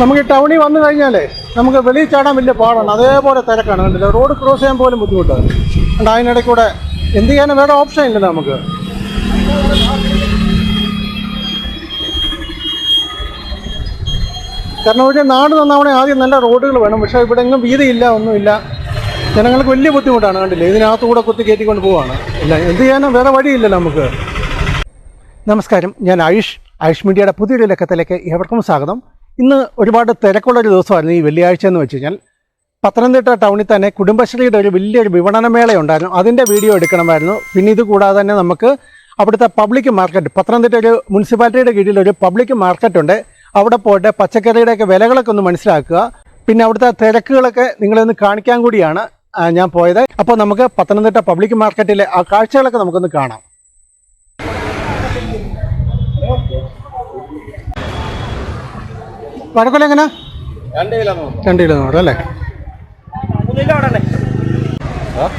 നമുക്ക് ടൗണിൽ വന്നു കഴിഞ്ഞാലേ നമുക്ക് വെളിയിൽ ചാടാൻ വലിയ പാടാണ്. അതേപോലെ തിരക്കാണ് കണ്ടില്ല? റോഡ് ക്രോസ് ചെയ്യാൻ പോലും ബുദ്ധിമുട്ടാണ്. അതുകൊണ്ട് അതിനിടയ്ക്ക് കൂടെ എന്ത് ചെയ്യാനും വേറെ ഓപ്ഷൻ ഇല്ല നമുക്ക്. കാരണം ഒരു നാട് നന്നാവണേ ആദ്യം നല്ല റോഡുകൾ വേണം. പക്ഷേ ഇവിടെ എങ്ങും വീതിയില്ല ഒന്നുമില്ല. ജനങ്ങൾക്ക് വലിയ ബുദ്ധിമുട്ടാണ് കണ്ടില്ലേ? ഇതിനകത്ത് കൂടെ കുത്തി കയറ്റിക്കൊണ്ട് പോവാണ്. ഇല്ല എന്ത് ചെയ്യാനും വേറെ വഴിയില്ല നമുക്ക്. നമസ്കാരം. ഞാൻ ആയുഷ്. ആയുഷ് മീഡിയയുടെ പുതിയൊരു ലക്കത്തിലേക്ക് ഏവർക്കും സ്വാഗതം. ഇന്ന് ഒരുപാട് തിരക്കുള്ളൊരു ദിവസമായിരുന്നു ഈ വെള്ളിയാഴ്ച എന്ന് വെച്ച് കഴിഞ്ഞാൽ. പത്തനംതിട്ട ടൗണിൽ തന്നെ കുടുംബശ്രീയുടെ ഒരു വലിയൊരു വിപണനമേള ഉണ്ടായിരുന്നു അതിന്റെ വീഡിയോ എടുക്കണമായിരുന്നു. പിന്നെ ഇത് കൂടാതെ തന്നെ നമുക്ക് അവിടുത്തെ പബ്ലിക് മാർക്കറ്റ് പത്തനംതിട്ട ഒരു മുനിസിപ്പാലിറ്റിയുടെ കീഴിൽ ഒരു പബ്ലിക് മാർക്കറ്റ് ഉണ്ട് അവിടെ പോയിട്ട് പച്ചക്കറിയുടെയൊക്കെ വിലകളൊക്കെ ഒന്ന് മനസ്സിലാക്കുക. പിന്നെ അവിടുത്തെ തിരക്കുകളൊക്കെ നിങ്ങളൊന്ന് കാണിക്കാൻ കൂടിയാണ് ഞാൻ പോയത്. അപ്പോൾ നമുക്ക് പത്തനംതിട്ട പബ്ലിക് മാർക്കറ്റിലെ ആ കാഴ്ചകളൊക്കെ നമുക്കൊന്ന് കാണാം. വടക്കൊല എങ്ങനെ? രണ്ട് കിലോ നൂറ്. അല്ലേ?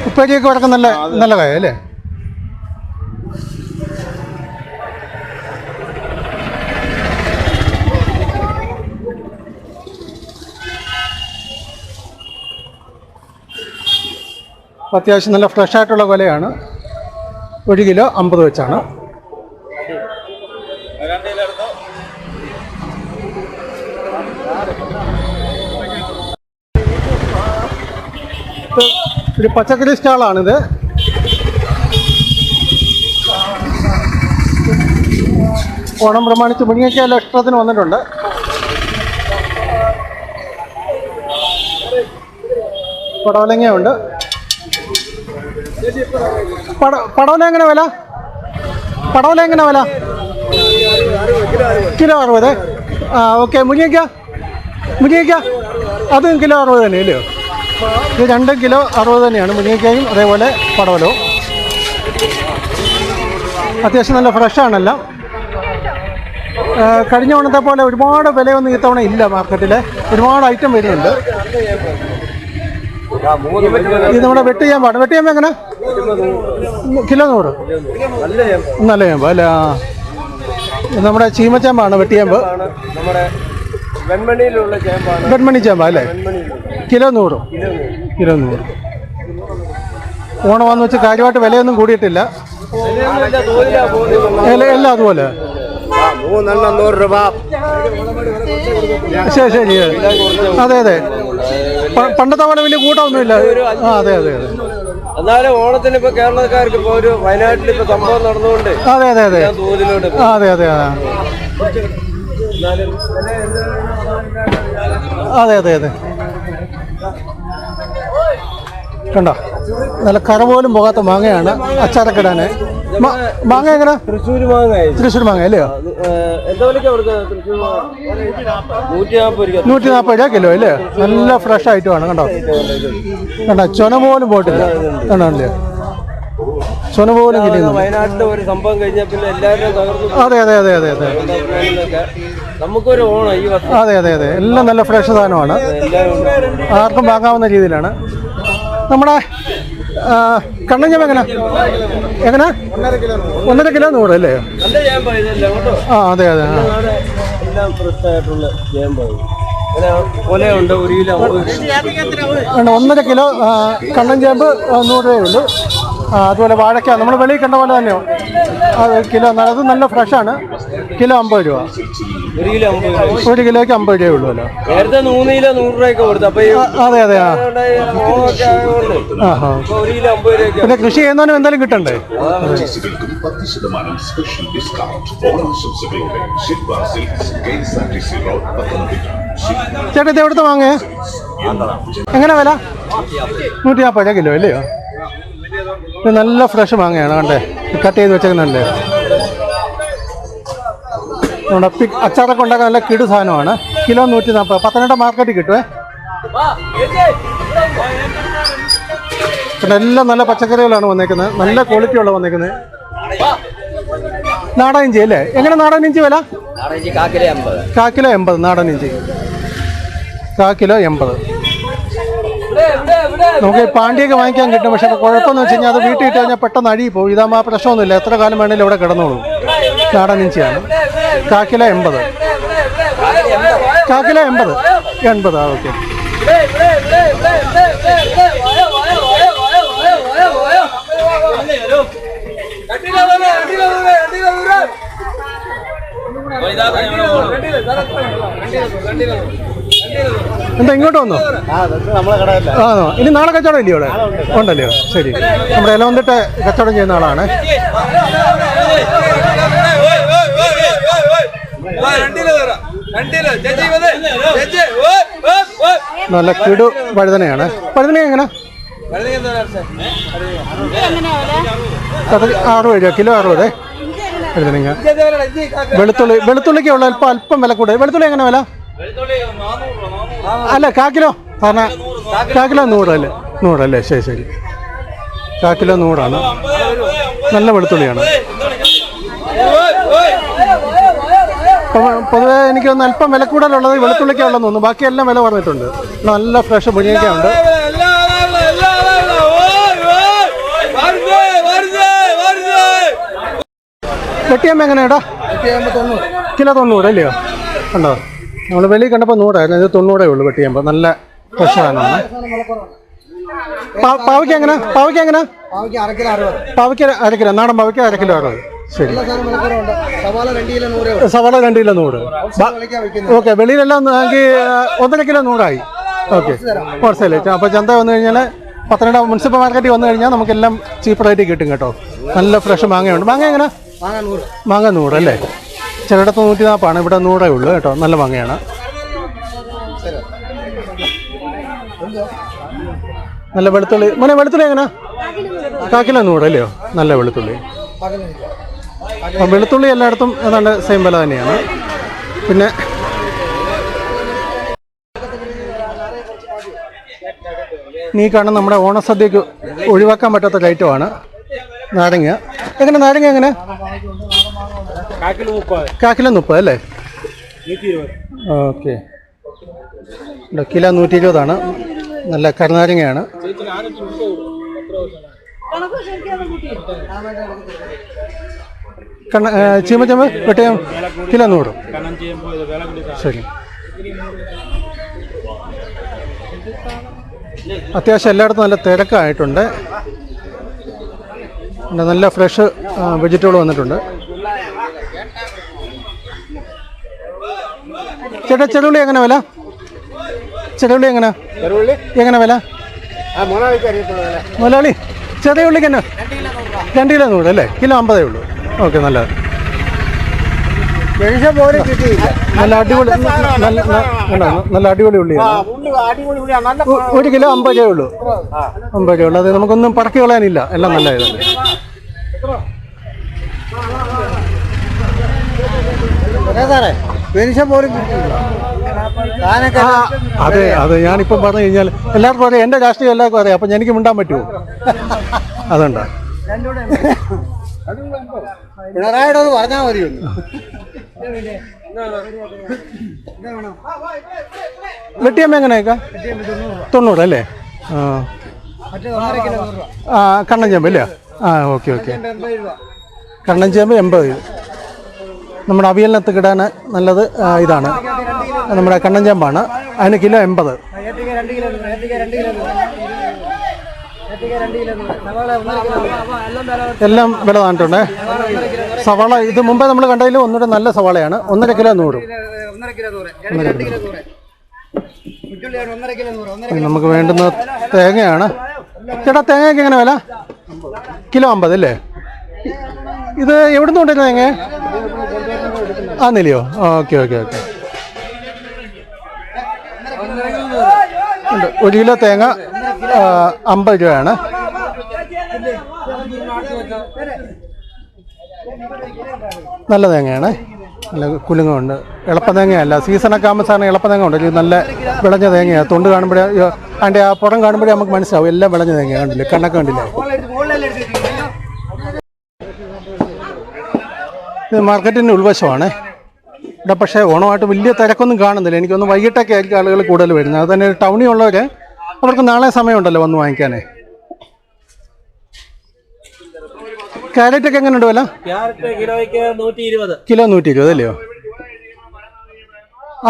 ഉപ്പേരിയൊക്കെ വടക്കം നല്ല നല്ല കായ അല്ലേ? അത്യാവശ്യം നല്ല ഫ്രഷ് ആയിട്ടുള്ള കൊലയാണ് ഒരു കിലോ അമ്പത് വെച്ചാണ്. ഒരു പച്ചക്കറി സ്റ്റാളാണിത്. ഓണം പ്രമാണിച്ച് മുരിങ്ങയ്ക്കയെല്ലാം എക്സ്ട്രത്തിന് വന്നിട്ടുണ്ട്. പടവലങ്ങയുണ്ട് പട പടവല എങ്ങനെ വില? പടവല എങ്ങനെ വില? കിലോ അറുപത്. ആ ഓക്കെ. മുരിങ്ങയ്ക്ക? മുരിങ്ങയ്ക്ക? അതും കിലോ അറുപത് തന്നെ അല്ലയോ ഇത് രണ്ടും കിലോ അറുപത് തന്നെയാണ്. മുരിങ്ങയ്ക്കായും അതേപോലെ പടവലോ അത്യാവശ്യം നല്ല ഫ്രഷാണെല്ലാം കഴിഞ്ഞ ഓണത്തെ പോലെ ഒരുപാട് വിലയൊന്നും ഇത്തവണ ഇല്ല മാർക്കറ്റിൽ ഒരുപാട് ഐറ്റം വരുന്നുണ്ട്. ഇത് നമ്മുടെ വെട്ടിയാമ്പാണ് വെട്ടിയാമ്പ എങ്ങനെ? കിലോ നൂറ്. നല്ല ചേമ്പ് അല്ല? നമ്മുടെ ചീമച്ചേമ്പാണ് വെട്ടിയേമ്പ് വെൺമണിയിലുള്ള ചേമ്പാണ്. വെൺമണി ചേമ്പ അല്ലേ? കിലോ നൂറ്. കിലോ നൂറ്. ഓണമാന്ന് വന്ന് വെച്ച് കാര്യമായിട്ട് വിലയൊന്നും കൂടിയിട്ടില്ല. എല്ല- അതുപോലെ. മൂന്നെണ്ണം നൂറ് രൂപ. ശരി ശരി അതെ അതെ. പണ്ടത്തെ പോലെ വലിയ കൂട്ടമൊന്നുമില്ല. ആ അതെ അതെ അതെ. എന്നാലും ഓണത്തിന് ഇപ്പൊ കേരളക്കാർക്ക് ഇപ്പൊ ഒരു വയനാട്ടിൽ ഇപ്പൊ സംഭവം നടന്നുകൊണ്ട് അതെ അതെ അതെ. അതെ അതെ ആ. അതെ അതെ അതെ. കണ്ടോ? നല്ല കറ പോലും പോകാത്ത മാങ്ങയാണ് അച്ചാറൊക്കെ ഇടാന് മാങ്ങ എങ്ങനെ? തൃശ്ശൂർ മാങ്ങ തൃശ്ശൂർ മാങ്ങ. അല്ലയോ നൂറ്റി നാൽപ്പത് രൂപ കിലോ അല്ലേ? നല്ല ഫ്രഷ് ആയിട്ടുമാണ് കണ്ടോ? കണ്ടോ? ചൊന പോലും പോയിട്ടില്ല. കണ്ടോ ചുന പോലും കിട്ടിയുന്നു വയനാട്ടിലെ ഒരു സംഭവം കഴിഞ്ഞാൽ പിന്നെ എല്ലാവരും അതെ അതെ അതെ അതെ അതെ. നമുക്കൊരു ഓണം ഈ അതെ അതെ അതെ. എല്ലാം നല്ല ഫ്രഷ് സാധനമാണ്. ആർക്കും വാങ്ങാവുന്ന രീതിയിലാണ്. നമ്മുടെ കണ്ണഞ്ഞം എങ്ങനെ? എങ്ങനെ? ഒന്നര കിലോ നൂറ് അല്ലേ? ആ അതെ അതെ. ഒന്നര കിലോ കണ്ണൻ ചേമ്പ് നൂറ് രൂപയുള്ളൂ ആ, അതുപോലെ വാഴയ്ക്ക നമ്മൾ വെളിയിൽ കണ്ട പോലെ തന്നെയോ? അത് കിലോ എന്നാൽ അത് നല്ല ഫ്രഷാണ് കിലോ അമ്പത് രൂപ. ഒരു കിലോ അമ്പത് രൂപ. ഒരു കിലോയ്ക്ക് അമ്പത് രൂപയേ ഉള്ളൂ അല്ലോ? നേരത്തെ മൂന്ന് കിലോ നൂറ് രൂപയൊക്കെ കൊടുത്തു. അപ്പൊ അതെ അതെ ആ. പിന്നെ കൃഷി ചെയ്യുന്നവനും എന്തായാലും കിട്ടണ്ടേ? ചേട്ടാ ഇത് എവിടുത്തെ വാങ്ങേ എങ്ങനെ വില? നൂറ്റി നാൽപ്പത് കിലോ അല്ലയോ? നല്ല ഫ്രഷ് മാങ്ങയാണ് കണ്ടേ? കട്ട് ചെയ്ത് വെച്ചേക്കുന്നുണ്ട്. നമ്മുടെ പി അച്ചാറൊക്കെ ഉണ്ടാക്കാൻ നല്ല കിടു സാധനമാണ്. കിലോ നൂറ്റി നാൽപ്പത് പത്തനംതിട്ട മാർക്കറ്റിൽ കിട്ടുമേ പിന്നെ എല്ലാം നല്ല പച്ചക്കറികളാണ് വന്നേക്കുന്നത്. നല്ല ക്വാളിറ്റി ഉള്ള വന്നേക്കുന്നത്. നാടൻ ഇഞ്ചി അല്ലേ? എങ്ങനെ നാടൻ ഇഞ്ചി വില? കാക്കിലോ എൺപത്. കാക്കിലോ എൺപത് നാടൻ ഇഞ്ചി. കാക്കിലോ എൺപത്. നമുക്ക് പാണ്ഡ്യൊക്കെ പാണ്ടിയൊക്കെ വാങ്ങിക്കാൻ കിട്ടും പക്ഷെ അത് കുഴപ്പമെന്ന് വെച്ച് കഴിഞ്ഞാൽ അത് വീട്ടിൽ ഇട്ട് കഴിഞ്ഞാൽ പെട്ടെന്ന് അഴി പോകും ഇതാകുമ്പോൾ ആ പ്രശ്നമൊന്നുമില്ല എത്ര കാലം വേണേലും ഇവിടെ കിടന്നോളൂ നാടൻ ഇഞ്ചിയാണ് കാക്കില കിലോ എൺപത് കാക്കില എൺപത് എൺപത് ആ ഓക്കെ എന്താ ഇങ്ങോട്ട് വന്നോ? ആണോ? ഇനി നാളെ കച്ചവടം ഇല്ലയോ ഇവിടെ? ഉണ്ടല്ലോ ശരി. നമ്മുടെ ഇല വന്നിട്ട് കച്ചവടം ചെയ്യുന്ന ആളാണ്. നല്ല കിടു വഴുതനയാണ്. വഴുതന എങ്ങനെ? അറുപത് രൂപ കിലോ അറുപത് വഴുതനങ്ങ. വെളുത്തുള്ളി വെളുത്തുള്ളിക്ക് ഉള്ള അല്പം അല്പം വില കൂടുതൽ വെളുത്തുള്ളി എങ്ങനെ വില? അല്ല കാക്കിലോ പറഞ്ഞ കാക്കിലോ നൂറല്ലേ നൂറല്ലേ ശരി ശരി. കാക്കിലോ നൂറാണ്. നല്ല വെളുത്തുള്ളിയാണ്. പൊതുവേ എനിക്ക് തോന്നുന്നു അല്പം വില കൂടുതലുള്ളത് വെളുത്തുള്ളിക്കാണല്ലോ തോന്നുന്നു. ബാക്കിയെല്ലാം വില പറഞ്ഞിട്ടുണ്ട് നല്ല ഫ്രഷ് മുരിങ്ങയ്ക്കുണ്ട് വെട്ടിയമ്മ എങ്ങനെയാടാ? കിലോ തൊണ്ണൂറ് അല്ലയോ? കണ്ടോ നമ്മൾ വെളിയിൽ കണ്ടപ്പോൾ നൂറായിരുന്നു ഇത് തൊണ്ണൂറേ ഉള്ളൂ ചെയ്യുമ്പോൾ നല്ല ഫ്രഷ് സാധനമാണ് പാവയ്ക്ക് എങ്ങനെ? പാവയ്ക്ക് എങ്ങനെ? അരക്കിലോ പാവയ്ക്ക് അര കിലോ. നാടൻ പാവയ്ക്ക് അര കിലോ അറുപത്. ശരി. സവാള രണ്ട് കിലോ നൂറ് ഓക്കെ വെളിയിലെല്ലാം നോക്കി ഒന്നര കിലോ നൂറായി. ഓക്കെ. ഹോൾസെയിൽ അപ്പോൾ ചന്ത വന്നു കഴിഞ്ഞാൽ പത്തനംതിട്ട മുനിസിപ്പൽ മാർക്കറ്റിൽ വന്നു കഴിഞ്ഞാൽ നമുക്കെല്ലാം ചീപ്പറായിട്ട് കിട്ടും കേട്ടോ. നല്ല ഫ്രഷ് മാങ്ങയുണ്ട്. മാങ്ങ എങ്ങനെ? മാങ്ങ നൂറ് അല്ലേ? ചിലയിടത്ത് നൂറ്റി നാൽപ്പാണ് ഇവിടെ നൂറേ ഉള്ളൂ കേട്ടോ. നല്ല ഭംഗിയാണ്. നല്ല വെളുത്തുള്ളി. മോനെ വെളുത്തുള്ളി എങ്ങനെ? കാക്കില നൂറല്ലയോ നല്ല വെളുത്തുള്ളി. വെളുത്തുള്ളി എല്ലായിടത്തും ഏതാണ്ട് സെയിം വില തന്നെയാണ്. പിന്നെ നീ കാണുന്ന നമ്മുടെ ഓണസദ്യക്ക് ഒഴിവാക്കാൻ പറ്റാത്ത കയറ്റമാണ് നാരങ്ങ. എങ്ങനെ നാരങ്ങ എങ്ങനെ? കാക്കിലോ മുപ്പത്. അല്ലേ? ഓക്കെ. കിലോ നൂറ്റി ഇരുപതാണ് നല്ല കരുനാരങ്ങയാണ്. കണ്ണ ചീമച്ചമ്പ് വെട്ടയം കിലോ നൂറ്. ശരി. അത്യാവശ്യം എല്ലായിടത്തും നല്ല തിരക്കായിട്ടുണ്ട്. നല്ല ഫ്രഷ് വെജിറ്റബിൾ വന്നിട്ടുണ്ട്. ചേട്ടാ ചെറുള്ളി എങ്ങനെ വില? ചെറുള്ളി എങ്ങനെ? എങ്ങനെ വില? മുതലാളി ചെറിയ ഉള്ളിക്ക് തന്നെ രണ്ട് കിലോ നൂറ് അല്ലേ? കിലോ അമ്പതേ ഉള്ളൂ. ഓക്കെ നല്ലത് നല്ല അടിപൊളി നല്ല അടിപൊളി ഉള്ളിയാണ് ഒരു കിലോ അമ്പത് രൂപ ഉള്ളൂ അമ്പത് രൂപ ഉള്ളൂ. അത് നമുക്കൊന്നും പടക്കി കളയാനില്ല. എല്ലാം നല്ല ഇതാണ് സാറേ. ജനിച്ച പോലും കിട്ടിയില്ല. ആ അതെ അതെ ഞാനിപ്പം പറഞ്ഞു കഴിഞ്ഞാൽ എല്ലാവർക്കും അറിയാം എന്റെ രാഷ്ട്രീയം എല്ലാവർക്കും അറിയാം അപ്പം എനിക്ക് മിണ്ടാൻ പറ്റുമോ? അതുണ്ട് പിണറായിയുടെ ഒന്ന് പറഞ്ഞാൽ മതിയുള്ളൂ വെട്ടിയമ്മ എങ്ങനെയൊക്കെ? തൊണ്ണൂറ് അല്ലേ? ആ. ആ കണ്ണൻ ചേമ്പ് അല്ലേ? ആ ഓക്കെ ഓക്കെ. കണ്ണൻ ചേമ്പ് എൺപത്. നമ്മുടെ അവിയലിനകത്ത് കിടാൻ നല്ലത് ഇതാണ്. നമ്മുടെ കണ്ണൻ ചേമ്പാണ് അതിന് കിലോ എൺപത്. എല്ലാം വില എല്ലാം സവാള ഇത് മുമ്പേ നമ്മൾ കണ്ടതിൽ ഒന്നുകൂടെ നല്ല സവാളയാണ്. ഒന്നര കിലോ നൂറും. നമുക്ക് വേണ്ടുന്ന തേങ്ങയാണ്. ചേട്ടാ തേങ്ങയ്ക്ക് എങ്ങനെ വില? കിലോ അമ്പത് അല്ലേ? ഇത് എവിടുന്ന് കൊണ്ടുവരുന്ന തേങ്ങ? ആ നിലയോ ഓക്കെ ഓക്കെ ഓക്കെ. ഉണ്ട്. ഒരു കിലോ തേങ്ങ അമ്പത് രൂപയാണ്. നല്ല തേങ്ങയാണ്. നല്ല കുലുങ്ങുണ്ട്. എളുപ്പതേങ്ങയല്ല സീസണൊക്കെ ആകുമ്പോൾ സാറിന് എളുപ്പതേങ്ങ ഉണ്ട്. ഇത് നല്ല വിളഞ്ഞ തേങ്ങയാണ് തൊണ്ട് കാണുമ്പോഴേ അതിന്റെ ആ പുറം കാണുമ്പോഴേ നമുക്ക് മനസ്സിലാവും. എല്ലാം വിളഞ്ഞ തേങ്ങ കണ്ടില്ലേ? കണ്ണൊക്കെ കണ്ടില്ലേ? ഇത് മാർക്കറ്റിന്റെ ഉൾവശമാണ്. ഇവിടെ പക്ഷേ ഓണമായിട്ട് വലിയ തിരക്കൊന്നും കാണുന്നില്ല. എനിക്കൊന്ന് വൈകിട്ടൊക്കെ ആയിരിക്കും ആളുകൾ കൂടുതൽ വരുന്നത്. അത് തന്നെ ടൗണിൽ ഉള്ളവർ അവർക്ക് നാളെ സമയമുണ്ടല്ലോ വന്ന് വാങ്ങിക്കാനേ. ക്യാരറ്റ് കിലോയ്ക്ക് നൂറ്റി ഇരുപത് കിലോ നൂറ്റി ഇരുപത് അല്ലയോ?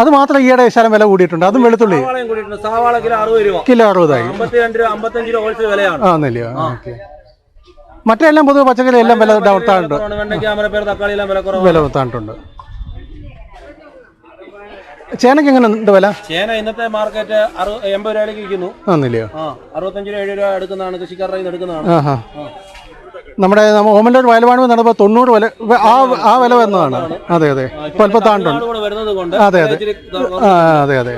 അത് മാത്രം ഈയിടെ ശരം വില കൂടിയിട്ടുണ്ട്. അതും വെളുത്തുള്ളി. കിലോ അറുപതായി ആന്നല്ലയോ ഓക്കെ. മറ്റെല്ലാം പൊതുവെ പച്ചക്കറി എല്ലാം വില ഡൗട്ടാണ്ട് വില താണ്ടിട്ടുണ്ട് ചേനയ്ക്ക് എങ്ങനെ ഉണ്ട് വില? ചേന ഇന്നത്തെ മാർക്കറ്റ് എൺപത് രൂപയിലേക്ക് വിൽക്കുന്നു. ആന്നില്ലയോ? ആ അറുപത്തഞ്ച് രൂപ എഴുപത് രൂപ എടുക്കുന്നതാണ് കൃഷിക്കാരുടെ എടുക്കുന്നതാണ്. നമ്മുടെ നമ്മ ഓമല്ലൂർ വയലുവാണ് നടന്നപ്പോൾ തൊണ്ണൂറ് വില ആ ആ വില വരുന്നതാണ്. അതെ അതെ. ഇപ്പം അല്പം താണ്ടുണ്ട്. അതെ, അതെ. ആ അതെ അതെ.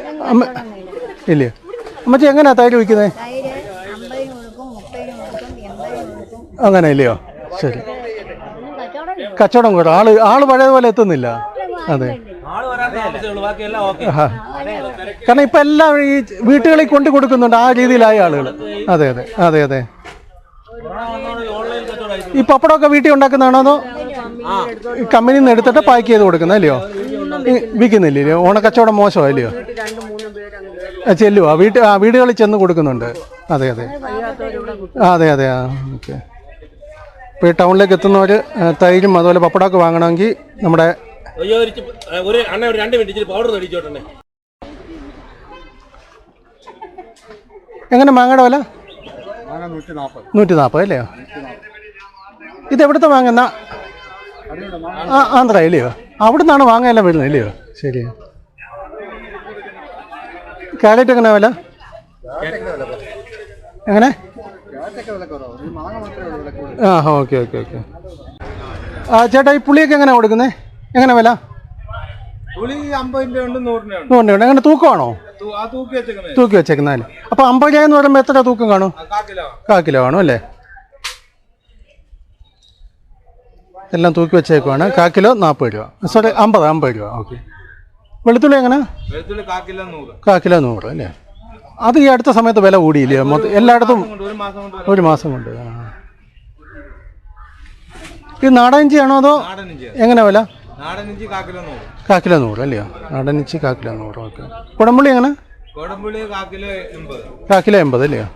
ഇല്ല അമ്മ ഇല്ലേ? അമ്മച്ചി എങ്ങനെയാ തൈര് വിൽക്കുന്നത് അങ്ങനെ ഇല്ലയോ? ശരി. കച്ചവടം കൂടെ. ആൾ ആൾ പഴയതുപോലെ എത്തുന്നില്ല. അതെ. കാരണം ഇപ്പം എല്ലാം ഈ വീട്ടുകളിൽ കൊണ്ടു കൊടുക്കുന്നുണ്ട് ആ രീതിയിലായ ആളുകൾ അതെ അതെ അതെ അതെ. ഈ പപ്പടമൊക്കെ വീട്ടിൽ ഉണ്ടാക്കുന്നതാണോ അതോ ഈ കമ്പനിയിൽ നിന്ന് എടുത്തിട്ട് പാക്ക് ചെയ്ത് കൊടുക്കുന്ന അല്ലയോ വിൽക്കുന്നില്ലല്ലോ വിൽക്കുന്നില്ലയോ ഓണക്കച്ചവടം മോശമല്ലയോ ചെല്ലുവാ. വീട്ട് ആ വീടുകളിൽ ചെന്ന് കൊടുക്കുന്നുണ്ട്. അതെ അതെ. അതെ അതെ ആ ഓക്കെ. ഇപ്പോൾ ഈ ടൗണിലേക്ക് എത്തുന്നവർ തൈരും അതുപോലെ പപ്പടമൊക്കെ വാങ്ങണമെങ്കിൽ നമ്മുടെ ഒരു ഒരു അണ്ണ ഒരു രണ്ട് മിനിറ്റ് പൗഡർ മേടിച്ചോട്ടെ എങ്ങനെ മാങ്ങയുടെ വില? നൂറ്റി നാൽപ്പത് അല്ലേ? ഇത് എവിടുത്തെ വാങ്ങുന്ന ആ ആന്ധ്ര ഇല്ലയോ? അവിടുന്നാണ് വാങ്ങാനെല്ലാം വരുന്നത് ഇല്ലയോ? ശരി. കാലറ്റ് എങ്ങനെ വില? എങ്ങനെ? ആ ഓക്കെ ഓക്കെ ഓക്കെ. ആ ചേട്ടാ ഈ പുളിയൊക്കെ എങ്ങനെയാണ് കൊടുക്കുന്നത് എങ്ങനെ വില? ഉണ്ട് എങ്ങനെ തൂക്കമാണോ? ആ തൂക്കി വെച്ചേക്കുന്നല്ലേ അപ്പോൾ അമ്പത് രൂപ എന്ന് പറയുമ്പോൾ എത്ര തൂക്കം കാണും? കാക്കിലോ കാ കിലോ. കാണും അല്ലേ? എല്ലാം തൂക്കി വെച്ചേക്കുവാണ്. കാക്കിലോ കിലോ നാൽപ്പത് രൂപ. സോറി അമ്പത് അമ്പത് രൂപ. ഓക്കെ. വെളുത്തുള്ളി എങ്ങനെ? വെളുത്തുള്ളി കാക്കിലോ നൂറ്. കാ കിലോ നൂറ് അല്ലേ? അത് ഈ അടുത്ത സമയത്ത് വില കൂടിയില്ലേ? മൊത്തം എല്ലായിടത്തും ഒരു മാസം കൊണ്ട്. ഇത് നാടൻ ഇഞ്ചിയാണോ അതോ എങ്ങനെ വില? കാക്കിലോ നൂറ്. അല്ലയോ നാടൻ ഇഞ്ചി കാക്കില കിലോ നൂറ് ഓക്കെ. കുടംപുള്ളി എങ്ങനെ? കാക്കിലോ എൺപത്. അല്ലയോ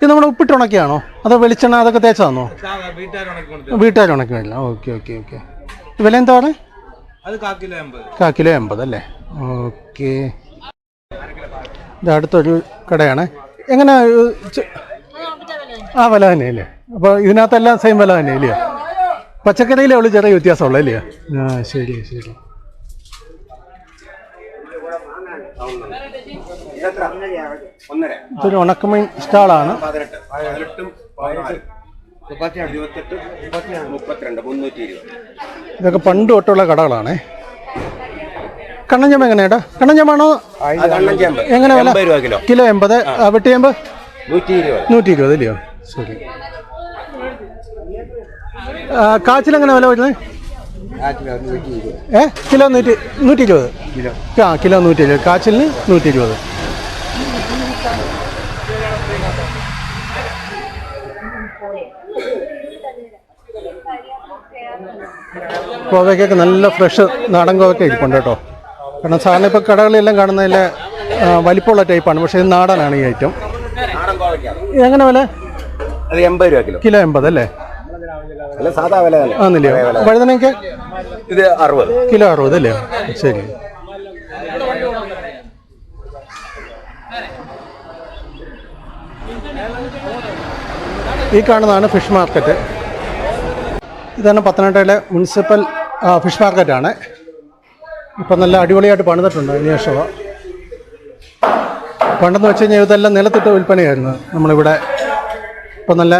ഇത് നമ്മുടെ ഉപ്പിട്ട് ഉണക്കിയാണോ? അതോ വെളിച്ചെണ്ണ അതൊക്കെ തേച്ചതാണോ വീട്ടുകാർ ഉണക്കി വരില്ല ഓക്കെ ഓക്കെ ഓക്കെ. വില എന്താ പറയുക കാക്കിലോ എൺപത് അല്ലേ? ഓക്കെ. ഇത് അടുത്തൊരു കടയാണ് എങ്ങനെ ആ വില തന്നെ അല്ലേ അപ്പോൾ ഇതിനകത്തെല്ലാം സെയിം വില തന്നെ ഇല്ലയോ പച്ചക്കറിയിലേ ഉള്ളു ചെറിയ വ്യത്യാസമുള്ളൂ അല്ലയോ ആ ശരി ശരി ഇതൊരു ഉണക്കമീൻ സ്റ്റാളാണ് ഇതൊക്കെ പണ്ട് തൊട്ടുള്ള കടകളാണേ കണ്ണഞ്ചമ്പ എങ്ങനെയാ കണ്ണഞ്ചമ്പാണോ എങ്ങനെ വില? കിലോ. എൺപത്. വെട്ടിയമ്പ് നൂറ്റി ഇരുപത് അല്ലയോ? ശരി. കാച്ചിൽ എങ്ങനെ വില വരുന്നത്? ഏ? കിലോ നൂറ്റി നൂറ്റി ഇരുപത് ആ കിലോ നൂറ്റി ഇരുപത് കാച്ചിലിന് നൂറ്റി ഇരുപത് കോവയ്ക്കൊക്കെ നല്ല ഫ്രഷ് നാടൻ കോവയ്ക്ക ഇരിപ്പുണ്ട് കേട്ടോ. കാരണം സാറിന് ഇപ്പോൾ കടകളിലെല്ലാം കാണുന്നതിൽ വലിപ്പമുള്ള ടൈപ്പാണ്. പക്ഷേ ഇത് നാടനാണ് ഈ ഐറ്റം. എങ്ങനെ വില? എൺപത് രൂപ കിലോ. കിലോ എൺപത് അല്ലേ? സാധാ വില ആന്നില്ലയോ വഴുതനയ്ക്ക് ഇത് അറുപത്. കിലോ അറുപത് അല്ലേ? ശരി. ഈ കാണുന്നതാണ് ഫിഷ് മാർക്കറ്റ്. ഇതാണ് പത്തനംതിട്ടയിലെ മുനിസിപ്പൽ ഫിഷ് മാർക്കറ്റാണ്. ഇപ്പം നല്ല അടിപൊളിയായിട്ട് പണിതിട്ടുണ്ട് അന്വേഷണ പണ്ടെന്ന് വെച്ച് കഴിഞ്ഞാൽ ഇതെല്ലാം നിലത്തിട്ട് വിൽപ്പനയായിരുന്നു നമ്മളിവിടെ. ഇപ്പം നല്ല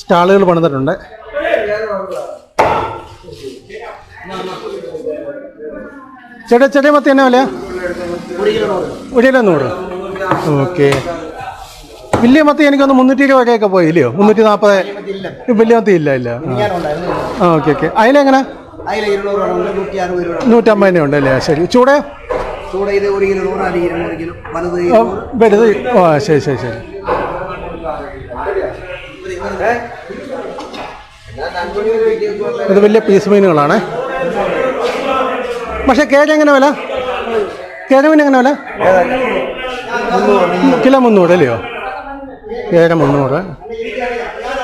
സ്റ്റാളുകൾ പണിതിട്ടുണ്ട്. ചെടി ചെറിയ മത്തി എന്നാ വില? ഒരു കിലോ നൂറ്. ഓക്കെ. വലിയ മത്തി എനിക്കൊന്ന് മുന്നൂറ്റി ഇരുപത് വരെയൊക്കെ പോയി ഇല്ലയോ? മുന്നൂറ്റി നാൽപ്പത് വലിയ മത്തി ഇല്ല ഇല്ല. Okay okay. അതിലെങ്ങനെ അതിൽ ഇരുന്നൂറ് രൂപ ഉണ്ട് നൂറ്റി അറുപത് രൂപ നൂറ്റമ്പതിനെ ഉണ്ട് അല്ലേ? ശരി. ചൂട്? ചൂട ഇത് ഒരു കിലോ നൂറ് അരി ഇരുന്നൂറ് കിലോ വലുത് ഓ, വലുത് ഓ ശരി ശരി ശരി. ഇത് വലിയ പീസ് മീനുകളാണ്. പക്ഷെ കേജ് എങ്ങനെ വില? കേരമീൻ എങ്ങനെ വില? കിലോ മുന്നൂറ് അല്ലയോ? കേര മുന്നൂറ്.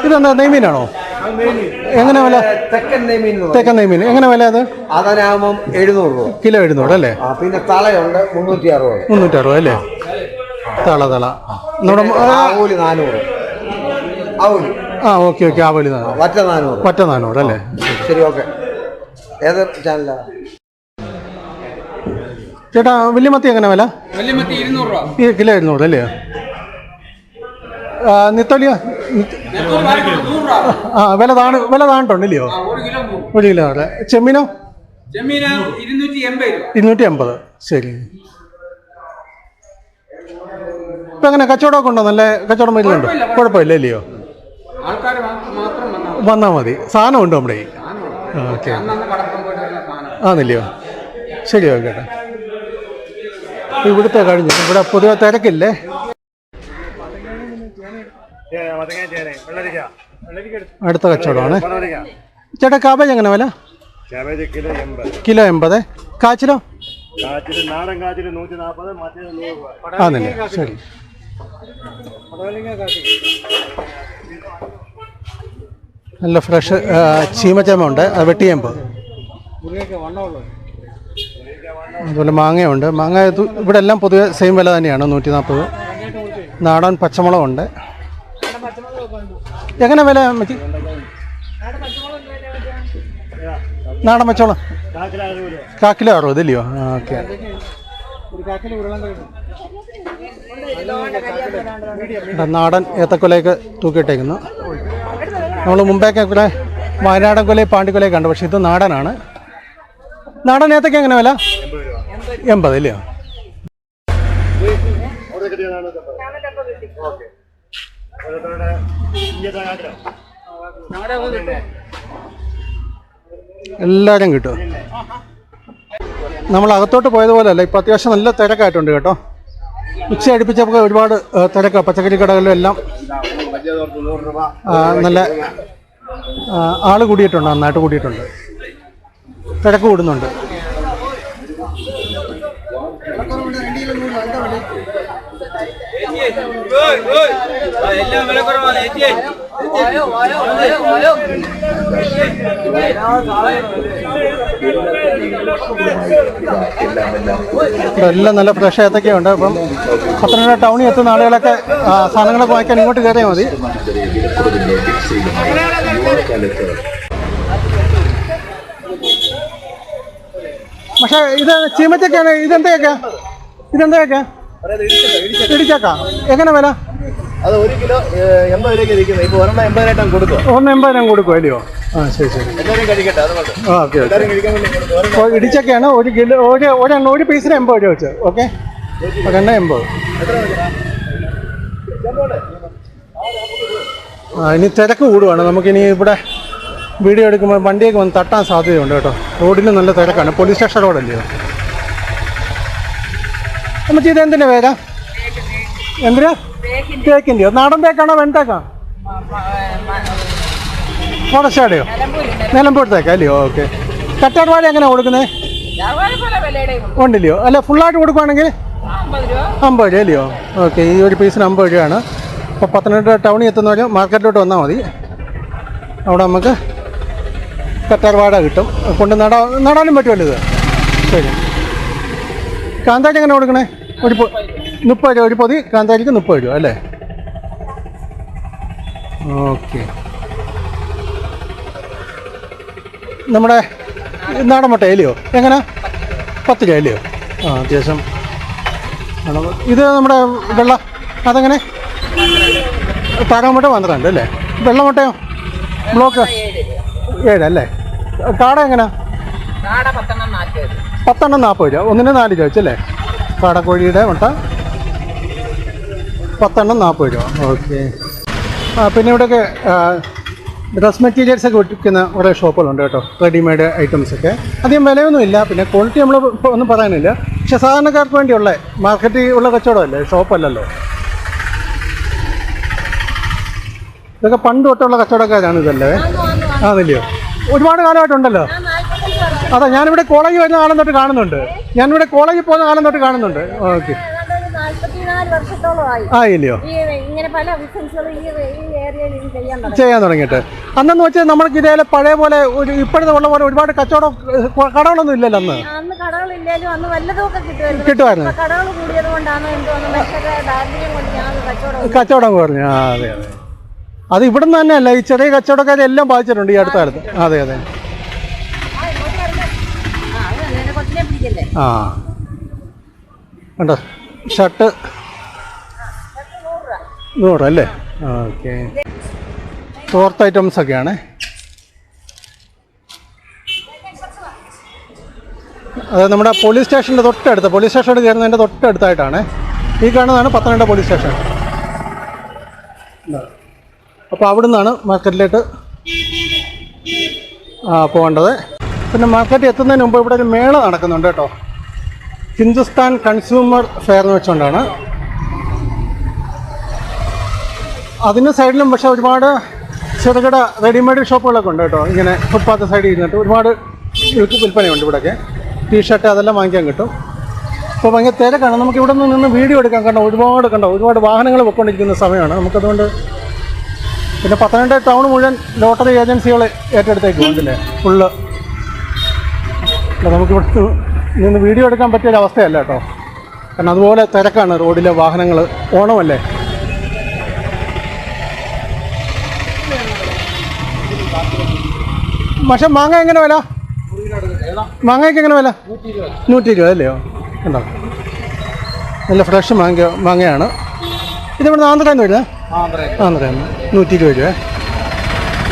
ഇതെന്താ നെയ്മീനാണോ? എങ്ങനെ വില? തെക്കൻ നെയ്മീൻ എങ്ങനെ വില അത്? അതിനാകുമ്പം എഴുന്നൂറ് രൂപ. കിലോ എഴുന്നൂറ് അല്ലേ? പിന്നെ തളയുണ്ട് മുന്നൂറ്റി അറുപത് മുന്നൂറ്റി അറുപത് അല്ലേ? തള തള. നമ്മുടെ ആവൂൽ നാനൂറ്. ആവൂൽ. ആ ഓക്കെ ഓക്കെ. ആവലി നാനൂറ്. വറ്റ നാനൂറ്. പറ്റ നാനൂറ് അല്ലേ? ശരി ഓക്കെ. ഏത് ചാനലാണ് ചേട്ടാ വലിയമത്തി എങ്ങനെ വില? വല്യമത്തി ഇരുന്നൂറ് രൂപ. ഈ കിലോ എഴുന്നൂറ് അല്ലേ? നിത്തോലിയോ ആ വില താണ വില താണിട്ടുണ്ട് ഇല്ലയോ ഒരു കിലോ അല്ലേ ചെമ്മീനോ? ഇരുന്നൂറ്റി എൺപത് അമ്പത് ശരി. ഇപ്പം എങ്ങനെ കച്ചവടമൊക്കെ ഉണ്ടോ? നല്ല കച്ചവടം വരുന്നുണ്ടോ കുഴപ്പമില്ല ഇല്ലയോ വന്നാ വന്നാൽ മതി. സാധനം ഉണ്ട് നമ്മുടെ ഓക്കെ. ആന്നില്ലയോ ശരി ഓക്കെ. ഇവിടുത്തെ കഴിഞ്ഞു. ഇവിടെ പൊതുവെ തിരക്കില്ലേ? അടുത്ത കച്ചവടമാണ്. ചേട്ടാ കാബേജ് എങ്ങനെ വില? കിലോ എൺപത്. കാച്ചിലോ? ആന്നില്ലേ ശരി. നല്ല ഫ്രഷ് ചീമച്ചമ ഉണ്ട് അത് വെട്ടിയേമ്പ് അതുപോലെ മാങ്ങയുണ്ട്. മാങ്ങ ഇവിടെ എല്ലാം പൊതുവെ സെയിം വില തന്നെയാണ് നൂറ്റി നാൽപ്പത് നാടൻ പച്ചമുളകുണ്ട്. എങ്ങനെ വില മച്ചി നാടൻ പച്ചമുളക് കാക്കിലോ അറുപത് ഇല്ലയോ ആ ഓക്കെ. നാടൻ ഏത്തക്കൊലയൊക്കെ തൂക്കിയിട്ടേക്കുന്നു. നമ്മൾ മുമ്പേക്കെ കുറെ വയനാടൻ കൊലയും പാണ്ടിക്കൊലയും കണ്ടു പക്ഷേ ഇത് നാടനാണ്. നാടൻ ഏത്തക്ക എങ്ങനെ വില? എൺപത് ഇല്ലയോ? എല്ലാവരും കിട്ടും നമ്മൾ അകത്തോട്ട് പോയതുപോലെ അല്ല ഇപ്പം അത്യാവശ്യം നല്ല തിരക്കായിട്ടുണ്ട് കേട്ടോ. ഉച്ച അടുപ്പിച്ചപ്പോൾ ഒരുപാട് തിരക്ക് പച്ചക്കറി കടകളിലും എല്ലാം നല്ല ആൾ കൂടിയിട്ടുണ്ട് നന്നായിട്ട് കൂടിയിട്ടുണ്ട്. തിരക്ക് കൂടുന്നുണ്ട്. എല്ലാം എല്ലാം നല്ല ഫ്രഷ് ഏത്തൊക്കെയുണ്ട് അപ്പം പത്തനംതിട്ട ടൗണിൽ എത്തുന്ന ആളുകളൊക്കെ സാധനങ്ങളൊക്കെ വാങ്ങിക്കാൻ ഇങ്ങോട്ട് കയറിയാൽ മതി. പക്ഷേ ഇത് ചീമച്ചൊക്കെയാണ് ഇതെന്തൊക്കെയാ? ഇതെന്തൊക്കെയാ? ഇടിച്ചക്ക എങ്ങനെ വില? അത് ഒരു കിലോ എൺപത് രൂപയ്ക്ക് ഇരിക്കുന്നത് ഇപ്പോൾ ഒരെണ്ണം എൺപതിനായിട്ടാണ് കൊടുക്കുക ഒന്ന് എൺപതിനായിരം കൊടുക്കും അല്ലയോ? ആ ശരി ശരി. എല്ലാവരും കഴിക്കട്ടെ അതുകൊണ്ട്. Okay okay. ഒരെണ്ണം ഇടിച്ചക്കയാണ്. ഒരു കിലോ ഒരു ഒരെണ്ണം ഒരു പീസിന് എൺപത് രൂപ വെച്ച്. ഓക്കെ? ഒരെണ്ണം എൺപത്. ആ ഇനി തിരക്ക് കൂടുവാണ്. നമുക്കിനി ഇവിടെ വീഡിയോ എടുക്കുമ്പോൾ വണ്ടിയൊക്കെ വന്ന് തട്ടാൻ സാധ്യതയുണ്ട് കേട്ടോ. റോഡിന് നല്ല തിരക്കാണ്. പോലീസ് സ്റ്റേഷൻ റോഡല്ലയോ നമുക്ക് ഇത് എന്തിനാ വേഗ? എന്തിനാ? തേക്കിന്റെയോ നാടൻ തേക്കാണോ വെണ്ടേക്കാ ഫോറസ്റ്റാടെയോ നിലമ്പൂരത്തേക്കാ അല്ലയോ ഓക്കെ കറ്റാർ വാഴ എങ്ങനെയാണ് കൊടുക്കുന്നത് ഉണ്ടല്ലയോ? അല്ല ഫുള്ളായിട്ട് കൊടുക്കുവാണെങ്കിൽ അമ്പത് രൂപ അല്ലയോ? ഓക്കെ ഈ ഒരു പീസിന് അമ്പത് രൂപയാണ്. അപ്പോൾ പത്തനംതിട്ട ടൗണിൽ എത്തുന്നവർ മാർക്കറ്റിലോട്ട് വന്നാൽ മതി. അവിടെ നമുക്ക് കറ്റാർ വാഴ കിട്ടും. കൊണ്ട് നടാ നടാനും പറ്റുമല്ലോ ഇത്? ശരി. കാന്താരി എങ്ങനെ കൊടുക്കണേ? ഒരു മുപ്പത് രൂപ ഒരു പൊതി കാന്താരിക്ക് മുപ്പത് രൂപ അല്ലേ? ഓക്കെ. നമ്മുടെ നാടൻ മുട്ട അല്ലയോ? എങ്ങനെ? പത്ത് രൂപ അല്ലയോ? ആ അത്യാവശ്യം. ഇത് നമ്മുടെ വെള്ള അതെങ്ങനെ? താറാമുട്ട പന്ത്രണ്ട് അല്ലേ? വെള്ളമുട്ടയോ ബ്ലോക്ക് ഏഴല്ലേ കാട എങ്ങനെ? പത്തെണ്ണം നാൽപ്പത് രൂപ. ഒന്നിന് നാല് രൂപ വെച്ചല്ലേ? കാടക്കോഴിയുടെ മുട്ട. പത്തെണ്ണം നാൽപ്പത് രൂപ. ഓക്കെ. ആ പിന്നെ ഇവിടെയൊക്കെ ഡ്രസ് മെറ്റീരിയൽസ് ഒക്കെ വിൽക്കുന്ന കുറേ ഷോപ്പുകളുണ്ട് കേട്ടോ. റെഡിമെയ്ഡ് ഐറ്റംസ് ഒക്കെ. അധികം വിലയൊന്നുമില്ല പിന്നെ ക്വാളിറ്റി നമ്മൾ ഒന്നും പറയാനില്ല. പക്ഷെ സാധാരണക്കാർക്ക് വേണ്ടിയുള്ള മാർക്കറ്റിൽ ഉള്ള കച്ചവടമല്ലേ? ഷോപ്പല്ലല്ലോ. ഇതൊക്കെ പണ്ട് തൊട്ടുള്ള കച്ചവടക്കാരാണ് ഇതല്ലേ. ആണല്ലയോ ഒരുപാട് കാലമായിട്ടുണ്ടല്ലോ. അതെ ഞാനിവിടെ കോളേജിൽ വരുന്ന കാലം തൊട്ട് കാണുന്നുണ്ട്. ഞാനിവിടെ കോളേജിൽ പോകുന്ന കാലം തൊട്ട് കാണുന്നുണ്ട്. ഓക്കെ. ആയില്ലയോ? ചെയ്യാൻ തുടങ്ങി. തുടങ്ങിയിട്ട്. അന്നെന്ന് വെച്ചാൽ നമ്മൾക്ക് ഇതേ പഴയ പോലെ ഒരു ഇപ്പോഴത്തെ ഉള്ള പോലെ ഒരുപാട് കച്ചവടം കടകളൊന്നും ഇല്ലല്ലോ അന്ന്. അന്ന് കടകളില്ലേലും അന്ന് വല്ലതുമൊക്കെ കിട്ടുമായിരുന്നു. കിട്ടുമായിരുന്നു. കടകൾ കൂടിയത് കൊണ്ടാണ് എന്തോന്ന് മനുഷ്യരുടെ ഞാൻ കച്ചവടം കുറഞ്ഞു. ആ അതെ അതെ. അത് ഇവിടുന്ന് തന്നെയല്ല ഈ ചെറിയ കച്ചവടക്കാരെ എല്ലാം ബാധിച്ചിട്ടുണ്ട് ഈ അടുത്ത കാലത്ത്. അതെ അതെ ആ, ഇങ്ങോട്ട് വരട്ടെ. ആ, അത് തന്നെ, എന്നെ കൊച്ചിനെ പിടിക്കല്ലേ ആ. കണ്ടോ? ഷർട്ട്. നൂറ് അല്ലേ? ഓക്കെ. തോർത്ത് ഐറ്റംസ് ഒക്കെയാണ്. അത് നമ്മുടെ പോലീസ് സ്റ്റേഷന്റെ തൊട്ടടുത്ത് പോലീസ് സ്റ്റേഷനോട് കയറുന്നതിന്റെ തൊട്ടടുത്തായിട്ടാണ്. ഈ കാണുന്നതാണ് പത്തനംതിട്ട പോലീസ് സ്റ്റേഷൻ അപ്പോൾ അവിടുന്നാണ് നിന്നാണ് ആ, പോകേണ്ടത്. പിന്നെ മാർക്കറ്റ് എത്തുന്നതിന് മുമ്പ് ഇവിടെ ഒരു മേള നടക്കുന്നുണ്ട് കേട്ടോ. ഹിന്ദുസ്ഥാൻ കൺസ്യൂമർ ഫെയർ എന്ന് വെച്ചുകൊണ്ടാണ് അതിന്റെ സൈഡിലും പക്ഷേ ഒരുപാട് ചെറുകിട റെഡിമെയ്ഡ് ഷോപ്പുകളൊക്കെ ഉണ്ട് കേട്ടോ. ഇങ്ങനെ ഫുട്പാത്ത് സൈഡിൽ ഇരുന്നിട്ട് ഒരുപാട് വിൽപ്പനയുണ്ട് ഇവിടെയൊക്കെ ടീഷർട്ട് അതെല്ലാം വാങ്ങിക്കാൻ കിട്ടും. അപ്പോൾ ഭയങ്കര തിരക്കാണ്. നമുക്ക് ഇവിടെ നിന്ന് വീഡിയോ എടുക്കാൻ കണ്ടോ? ഒരുപാട് കണ്ടോ? ഒരുപാട് വാഹനങ്ങൾ പൊയ്ക്കൊണ്ടിരിക്കുന്ന സമയമാണ്. നമുക്കതുകൊണ്ട് പിന്നെ പത്തനംതിട്ട ടൗൺ മുഴുവൻ ലോട്ടറി ഏജൻസികൾ ഏറ്റെടുത്തേക്ക് ഉണ്ടല്ലേ ഫുള്ള് നമുക്ക് ഇവിടെ നിന്ന് വീഡിയോ എടുക്കാൻ പറ്റിയ ഒരു അവസ്ഥയല്ല കേട്ടോ. കാരണം അതുപോലെ തിരക്കാണ് റോഡിലെ വാഹനങ്ങൾ ഓണമല്ലേ? പക്ഷെ മാങ്ങ എങ്ങനെ വില? മാങ്ങയ്ക്ക് എങ്ങനെ വില? നൂറ്റി ഇരുപത് അല്ലയോ? ഉണ്ടോ? നല്ല ഫ്രഷ് മാങ്ങ മാങ്ങയാണ്. ഇത് ഇവിടെ ആന്ധ്രയിൽ നിന്ന് വരുന്നത് ആന്ധ്രയിൽ നിന്ന്. നൂറ്റി ഇരുപത് രൂപ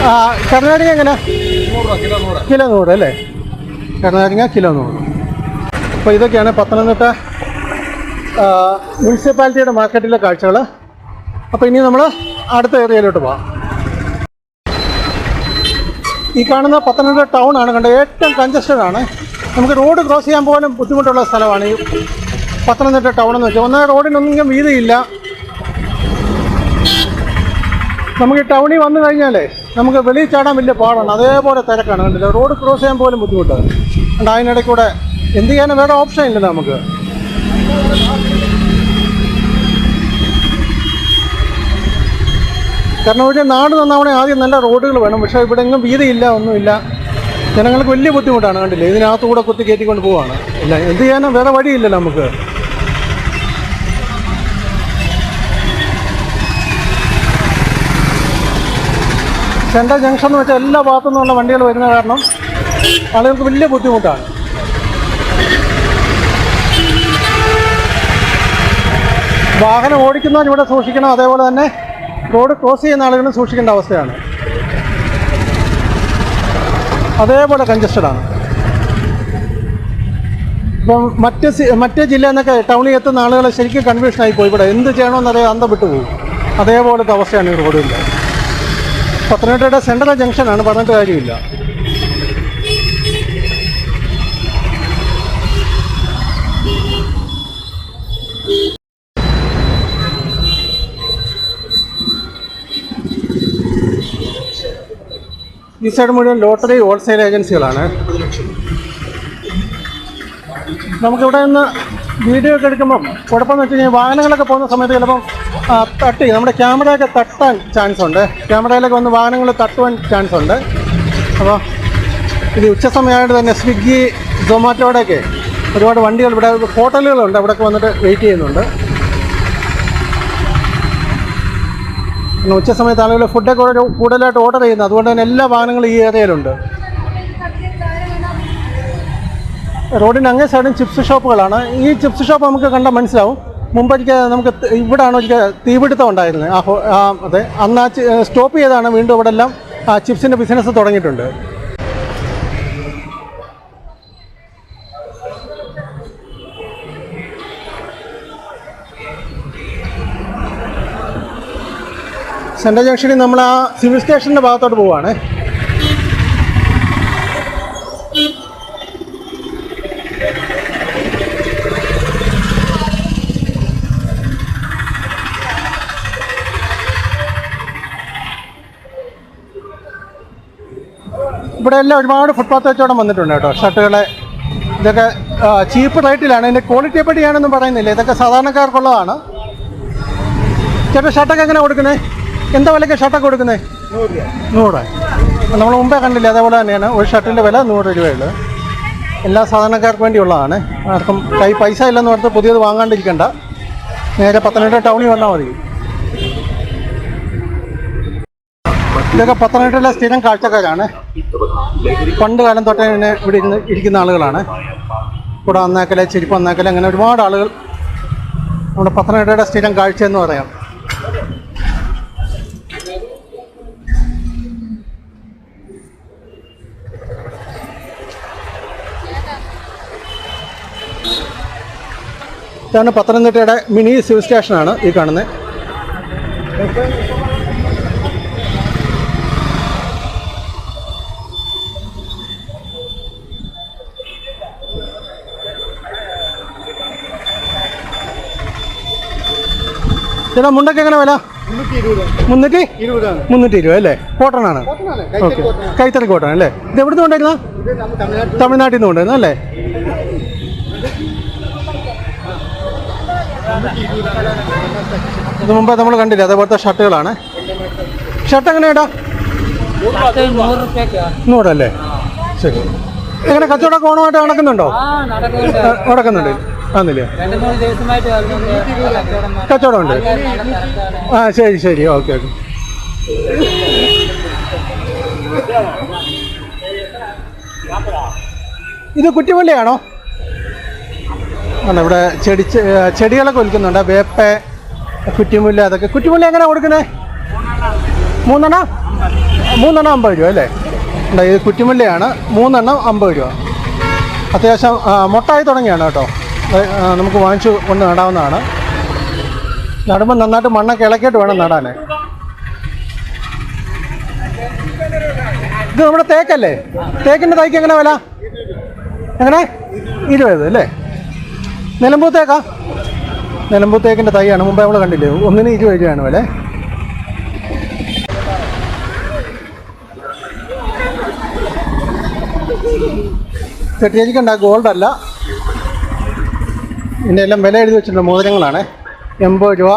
ആ കർണാടക എങ്ങനെ? കിലോ നൂറ് അല്ലേ? കർണാടക കിലോ നൂറ്. അപ്പോൾ ഇതൊക്കെയാണ് പത്തനംതിട്ട മുനിസിപ്പാലിറ്റിയുടെ മാർക്കറ്റിലെ കാഴ്ചകൾ. അപ്പോൾ ഇനി നമ്മൾ അടുത്ത ഏരിയയിലോട്ട് പോവാം. ഈ കാണുന്ന പത്തനംതിട്ട ടൗൺ ആണ് കണ്ടത് ഏറ്റവും കഞ്ചസ്റ്റഡ് ആണ്. നമുക്ക് റോഡ് ക്രോസ് ചെയ്യാൻ പോലും ബുദ്ധിമുട്ടുള്ള സ്ഥലമാണ് ഈ പത്തനംതിട്ട ടൗൺ എന്ന് വെച്ചാൽ. ഒന്നേ റോഡിനൊന്നും വീതിയില്ല. നമുക്ക് ഈ ടൗണിൽ വന്നു കഴിഞ്ഞാലേ നമുക്ക് വെളിയിൽ ചാടാൻ വലിയ പാടാണ്. അതേപോലെ തിരക്കാണ് കണ്ടില്ല? റോഡ് ക്രോസ് ചെയ്യാൻ പോലും ബുദ്ധിമുട്ടാണ്. അതിനിടയിൽ കൂടെ എന്ത് ചെയ്യാനും വേറെ ഓപ്ഷൻ ഇല്ല നമുക്ക്. കാരണം ഇവിടെ നാട് നന്നാവണേ ആദ്യം നല്ല റോഡുകൾ വേണം. പക്ഷേ ഇവിടെ എങ്ങും വീതിയില്ല ഒന്നുമില്ല. ജനങ്ങൾക്ക് വലിയ ബുദ്ധിമുട്ടാണ് കണ്ടില്ലേ? ഇതിനകത്ത് കൂടെ കുത്തി കയറ്റിക്കൊണ്ട് പോവാണ്. ഇല്ല എന്ത് ചെയ്യാനും വേറെ വഴിയില്ല നമുക്ക്. സെൻട്രൽ ജംഗ്ഷൻ എന്ന് വെച്ചാൽ എല്ലാ ഭാഗത്തു നിന്നുള്ള വണ്ടികൾ വരുന്ന കാരണം ആളുകൾക്ക് വലിയ ബുദ്ധിമുട്ടാണ്. വാഹനം ഓടിക്കുന്നവൻ ഇവിടെ സൂക്ഷിക്കണം. അതേപോലെ തന്നെ റോഡ് ക്രോസ് ചെയ്യുന്ന ആളുകളും സൂക്ഷിക്കേണ്ട അവസ്ഥയാണ്. അതേപോലെ കൺജസ്റ്റഡ് ആണ്. ഇപ്പം മറ്റ് മറ്റേ ജില്ലയിൽ നിന്നൊക്കെ ടൗണിൽ എത്തുന്ന ആളുകൾ ശരിക്കും കൺഫ്യൂഷനായി പോയി. ഇവിടെ എന്ത് ചെയ്യണമെന്നറിയാൻ അന്തം വിട്ടു പോകും അതേപോലത്തെ അവസ്ഥയാണ് ഈ റോഡിന്റെ. പത്തനംതിട്ടയുടെ സെൻട്രൽ ജംഗ്ഷനാണ് പറഞ്ഞിട്ട് കാര്യമില്ല. ഈ സൈഡ് മുഴുവൻ ലോട്ടറി ഹോൾസെയിൽ ഏജൻസികളാണ് നമുക്കിവിടെ നിന്ന് വീഡിയോ ഒക്കെ എടുക്കുമ്പം കുഴപ്പമെന്ന് വെച്ച് കഴിഞ്ഞാൽ വാഹനങ്ങളൊക്കെ പോകുന്ന സമയത്ത് ചിലപ്പം തട്ടി നമ്മുടെ ക്യാമറയൊക്കെ തട്ടാൻ ചാൻസ് ഉണ്ട്. ക്യാമറയിലൊക്കെ വന്ന് വാഹനങ്ങൾ തട്ടുവാൻ ചാൻസ് ഉണ്ട്. അപ്പോൾ ഇത് ഉച്ച സമയമായിട്ട് തന്നെ സ്വിഗ്ഗി സൊമാറ്റോയുടെയൊക്കെ ഒരുപാട് വണ്ടികൾ ഇവിടെ ഹോട്ടലുകളുണ്ട് അവിടെയൊക്കെ വന്നിട്ട് വെയിറ്റ് ചെയ്യുന്നുണ്ട്. പിന്നെ ഉച്ച സമയത്ത് ആളുകൾ ഫുഡൊക്കെ കൂടുതലായിട്ട് ഓർഡർ ചെയ്യുന്നത്. അതുകൊണ്ട് തന്നെ എല്ലാ വാഹനങ്ങളും ഈ ഏരിയയിലുണ്ട്. റോഡിന്റെ അങ്ങേ സൈഡും ചിപ്സ് ഷോപ്പുകളാണ് ഈ ചിപ്സ് ഷോപ്പ് നമുക്ക് കണ്ടാൽ മനസ്സിലാവും. മുമ്പൊരിക്കൽ നമുക്ക് ഇവിടാണ് ഒരിക്കൽ തീപിടുത്തം ഉണ്ടായിരുന്നത്. ആ അതെ. അന്ന് ആ സ്റ്റോപ്പ് ചെയ്താണ് വീണ്ടും ഇവിടെ എല്ലാം ആ ചിപ്സിന്റെ ബിസിനസ് തുടങ്ങിയിട്ടുണ്ട്. സെൻട്രൽ ജംഗ്ഷനിൽ നമ്മൾ ആ സിവിൽ സ്റ്റേഷന്റെ ഭാഗത്തോട്ട് പോവാണ്. ഇവിടെ എല്ലാം ഒരുപാട് ഫുട്പാത്ത് കച്ചവടം വന്നിട്ടുണ്ട് കേട്ടോ. ഷർട്ടുകളെ ഇതൊക്കെ ചീപ്പ് റേറ്റിലാണ്. ഇതിന്റെ ക്വാളിറ്റിയെ പറ്റി ഞാനൊന്നും പറയുന്നില്ല. ഇതൊക്കെ സാധാരണക്കാർക്കുള്ളതാണ്. ചേട്ടാ ഷർട്ടൊക്കെ എങ്ങനെ കൊടുക്കുന്നത് എന്താ വിലയ്ക്ക് ഷർട്ടൊക്കെ കൊടുക്കുന്നത് നൂറ് നമ്മൾ മുമ്പേ കണ്ടില്ല അതേപോലെ തന്നെയാണ്. ഒരു ഷർട്ടിന്റെ വില നൂറ് രൂപയുള്ളൂ. എല്ലാ സാധാരണക്കാർക്ക് വേണ്ടിയുള്ളതാണ്. ആർക്കും കൈ പൈസ ഇല്ലെന്ന് പറഞ്ഞ് പുതിയത് വാങ്ങാണ്ടിരിക്കണ്ട. നേരെ പത്തനംതിട്ട ടൗണിൽ വന്നാൽ മതി. ഇതൊക്കെ പത്തനംതിട്ടയിലെ സ്ഥിരം കാഴ്ചക്കാരാണ്. പണ്ട് കാലം തൊട്ടേ തന്നെ ഇവിടെ ഇരുന്ന് ഇരിക്കുന്ന ആളുകളാണ്. കൂടെ അന്നാക്കൽ ചെരുപ്പ് അന്നാക്കൽ അങ്ങനെ ഒരുപാട് ആളുകൾ നമ്മുടെ പത്തനംതിട്ടയുടെ സ്ഥിരം കാഴ്ച എന്ന് പറയാം. ഇതാണ് പത്തനംതിട്ടയുടെ മിനി സിവിൽ സ്റ്റേഷനാണ് ഈ കാണുന്നത്. ചേട്ടാ മുണ്ടൊക്കെ എങ്ങനെ വില? മുന്നൂറ്റി മുന്നൂറ്റി ഇരുപത് അല്ലേ? കോട്ടണാണ് ഓക്കെ. കൈത്തറി കോട്ടൺ അല്ലേ? ഇത് എവിടുന്ന് കൊണ്ടായിരുന്ന തമിഴ്നാട്ടിൽ നിന്ന് കൊണ്ടുവരുന്നു അല്ലേ? ഇത് മുമ്പ് നമ്മൾ കണ്ടില്ല അതേപോലത്തെ ഷർട്ടുകളാണ്. ഷർട്ട് എങ്ങനെയാടാ നൂറല്ലേ ശരി. എങ്ങനെ കച്ചവടമൊക്കെ ഓണമായിട്ട് നടക്കുന്നുണ്ടോ? നടക്കുന്നുണ്ട്. ആന്നില്ലേ? കച്ചവടമുണ്ട്. ആ ശരി ശരി. Okay okay. ഇത് കുറ്റിമല്ലിയാണോ അല്ല ഇവിടെ ചെടി ചെടികളൊക്കെ വിൽക്കുന്നുണ്ട് വേപ്പ കുറ്റിമുല്ല അതൊക്കെ. കുറ്റിമുല്ല എങ്ങനെ കൊടുക്കുന്നത് മൂന്നെണ്ണം? മൂന്നെണ്ണം അമ്പത് രൂപ അല്ലേ? ഉണ്ട് ഇത് കുറ്റിമുല്ലയാണ്. മൂന്നെണ്ണം അമ്പത് രൂപ. അത്യാവശ്യം മൊട്ടായി തുടങ്ങിയാണ് കേട്ടോ. നമുക്ക് വാങ്ങിച്ചു കൊണ്ട് നടാവുന്നതാണ്. നടുമ്പോൾ നന്നായിട്ട് മണ്ണൊക്കെ ഇളക്കിയിട്ട് വേണം നടാൻ ഇത് നമ്മുടെ തേക്കല്ലേ? തേക്കിന്റെ തൈക്ക് എങ്ങനെ വില? എങ്ങനെ? ഇരുപത് അല്ലേ? നിലമ്പൂ തേക്കാ നിലമ്പൂ തേക്കിൻ്റെ തൈയാണ് മുമ്പേ നമ്മൾ കണ്ടില്ലേ ഒന്നിന് ഇരുപത് രൂപയാണ് വില തെറ്റിയിരിക്കണ്ട ഗോൾഡ് അല്ല ഇതിൻ്റെ എല്ലാം വില എഴുതി വെച്ചിട്ടുണ്ട് മോതിരങ്ങളാണ് എൺപത് രൂപ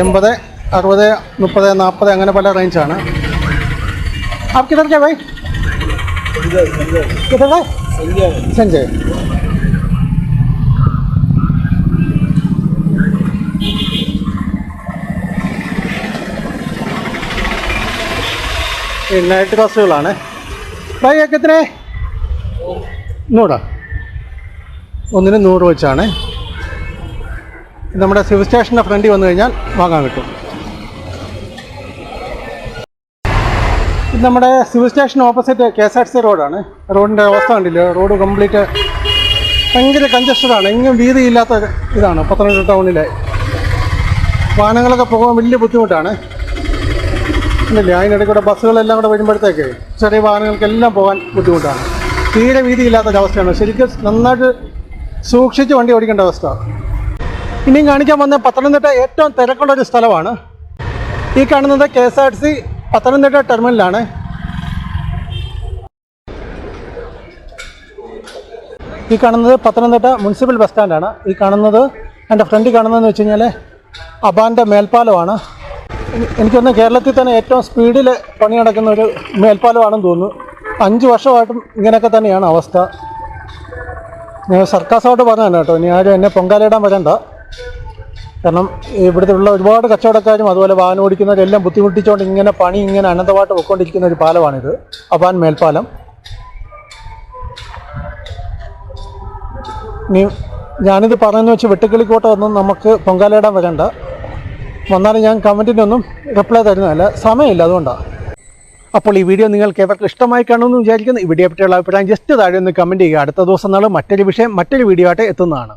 എൺപത് അറുപത് മുപ്പത് നാൽപ്പത് അങ്ങനെ പല റേഞ്ചാണ് आप किधर के भाई किधर का संजय നൈറ്റ് ഫ്രൈ ഒക്കെ എത്ര നൂറാ. ഒന്നിന് നൂറ് വെച്ചാണ്. നമ്മുടെ സിവിൽ സ്റ്റേഷന്റെ ഫ്രണ്ടിൽ വന്നു കഴിഞ്ഞാൽ വാങ്ങാൻ കിട്ടും. ഇത് നമ്മുടെ civil station opposite K S R C റോഡാണ്. റോഡിന്റെ അവസ്ഥ കണ്ടില്ല? റോഡ് കംപ്ലീറ്റ് ഭയങ്കര കഞ്ചസ്റ്റഡാണ്. എങ്ങും വീതിയില്ലാത്ത ഇതാണ്. പത്തനംതിട്ട ടൗണിലെ. വാഹനങ്ങളൊക്കെ പോകാൻ വലിയ ബുദ്ധിമുട്ടാണ്. ഇല്ലേ അതിനിടയിൽ കൂടെ ബസ്സുകളെല്ലാം കൂടെ വരുമ്പോഴത്തേക്ക് ചെറിയ വാഹനങ്ങൾക്കെല്ലാം പോകാൻ ബുദ്ധിമുട്ടാണ്. തീരെ വീതിയില്ലാത്ത അവസ്ഥയാണ് ശരിക്കും നന്നായിട്ട് സൂക്ഷിച്ച് വണ്ടി ഓടിക്കേണ്ട അവസ്ഥ. ഇനിയും കാണിക്കാൻ വന്ന പത്തനംതിട്ട ഏറ്റവും തിരക്കുള്ള ഒരു സ്ഥലമാണ്. ഈ കാണുന്നത് K S R T C Pathanamthitta ടെർമിനലാണ്. ഈ കാണുന്നത് പത്തനംതിട്ട മുനിസിപ്പൽ ബസ് സ്റ്റാൻഡാണ്. ഈ കാണുന്നത് എന്റെ ഫ്രണ്ടിൽ കാണുന്നതെന്ന് വെച്ച് കഴിഞ്ഞാൽ അബാന്റെ മേൽപ്പാലമാണ്. എനിക്കൊന്ന് കേരളത്തിൽ തന്നെ ഏറ്റവും സ്പീഡിൽ പണി നടക്കുന്ന ഒരു മേൽപ്പാലമാണെന്ന് തോന്നുന്നു. അഞ്ച് വർഷമായിട്ടും ഇങ്ങനെയൊക്കെ തന്നെയാണ് അവസ്ഥ. പറഞ്ഞു പറഞ്ഞതാണ് കേട്ടോ. ഇനി ആരും എന്നെ പൊങ്കാലയിടാൻ വരണ്ട. കാരണം ഇവിടുത്തെ ഉള്ള ഒരുപാട് കച്ചവടക്കാരും അതുപോലെ വാഹനം ഓടിക്കുന്നവരെല്ലാം ബുദ്ധിമുട്ടിച്ചുകൊണ്ട് ഇങ്ങനെ പണി ഇങ്ങനെ അനന്തമായിട്ട് പൊയ്ക്കൊണ്ടിരിക്കുന്ന ഒരു പാലമാണിത്. അപ്പാൻ മേൽപ്പാലം. ഇനി ഞാനിത് പറയുന്ന വെച്ച് വെട്ടുക്കിളിക്കോട്ട ഒന്നും നമുക്ക് പൊങ്കാലയിടാൻ വരണ്ട. വന്നാലും ഞാൻ കമന്റിനൊന്നും റിപ്ലൈ തരുന്നതല്ല. സമയമില്ല അതുകൊണ്ടാണ് അപ്പോൾ ഈ വീഡിയോ നിങ്ങൾക്ക് ഏവർക്കും ഇഷ്ടമായി കാണുമെന്ന് വിചാരിക്കുന്നു. ഈ വീഡിയോ പറ്റിയുള്ള അഭിപ്രായം ജസ്റ്റ് താഴെ ഒന്ന് കമന്റ് ചെയ്യുക. അടുത്ത ദിവസം നാളെ മറ്റൊരു വിഷയം മറ്റൊരു വീഡിയോ ആയിട്ട് എത്തുന്നതാണ്.